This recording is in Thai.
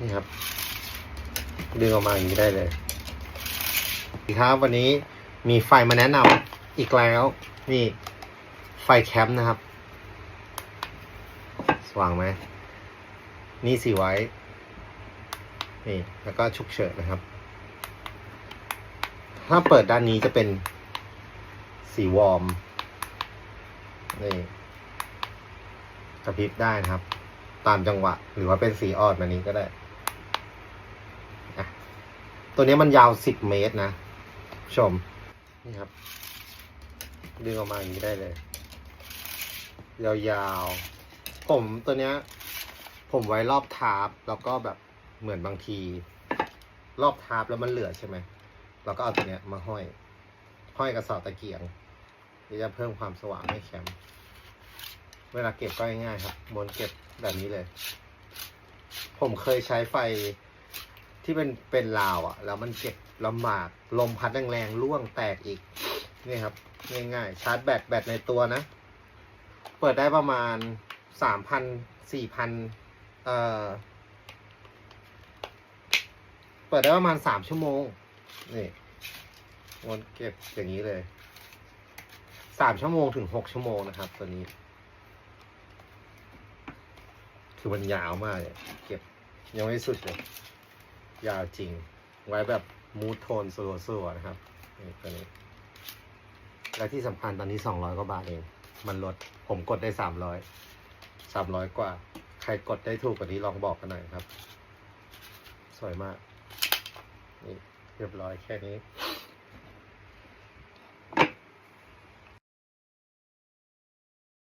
นี่ครับ ดึงออกมาอย่างนี้ได้เลยดีครับ วันนี้มีไฟมาแนะนำอีกแล้ว นี่ไฟแคมป์นะครับ สว่างไหม นี่สีไว้ นี่แล้วก็ฉุกเฉินนะครับ ถ้าเปิดด้านนี้จะเป็นสีวอร์ม นี่กระพริบได้นะครับ ตามจังหวะ หรือว่าเป็นสีออดแบบนี้ก็ได้ ตัวนี้มันยาวสิบเมตรนะชม นี่ครับ ดึงออกมาอย่างนี้ได้เลย ยาวๆ ผมตัวเนี้ย ผมไว้รอบทาร์ปแล้วก็แบบเหมือนบางที รอบทาร์ปแล้วมันเหลือใช่ไหมเราก็เอาตัวเนี้ยมาห้อย ห้อยกระสอบตะเกียงนี่จะเพิ่มความสว่างให้แคมเวลาเก็บก็ง่ายๆครับม้วนเก็บแบบนี้เลย ผมเคยใช้ไฟ ที่เป็นเป็นราวอะแล้วมันเก็บลำบากลมพัดแรงๆร่วงแตกอีก นี่ครับ ง่ายๆ ชาร์จแบตแบตในตัวนะ เปิดได้ประมาณสามพันสี่พันเอ่อ เปิดได้ประมาณสามชั่วโมง นี่วนเก็บอย่างนี้เลยสามชั่วโมงถึงหกชั่วโมงนะครับ ตัวนี้ คือมันยาวมากเลยเก็บยังไม่สุดเลย ยาวจริง ไว้แบบมูทโทนสลัวๆนะครับนี่ตัวนี้ และที่สำคัญตอนนี้สองร้อยกว่าบาทเอง มันลด ผมกดได้สามร้อยสามร้อยกว่า ใครกดได้ถูกกว่านี้ลองบอกกันหน่อยครับ สวยมาก นี่เรียบร้อยแค่นี้